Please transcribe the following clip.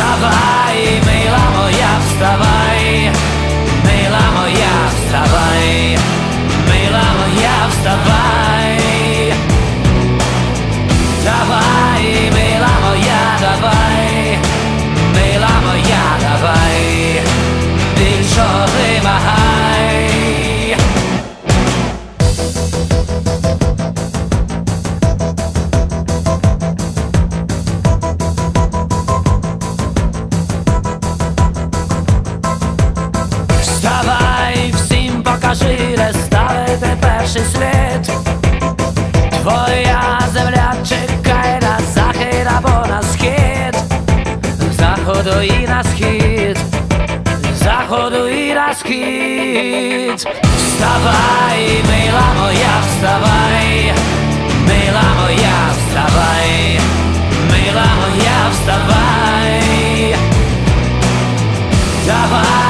Вставай, мила моя, вставай, ставити перший слід. Твоя земля чекає на захід або на схід, заходу і на схід, заходу і на схід. Вставай, мила моя, вставай, мила моя, вставай, мила моя, вставай. Давай,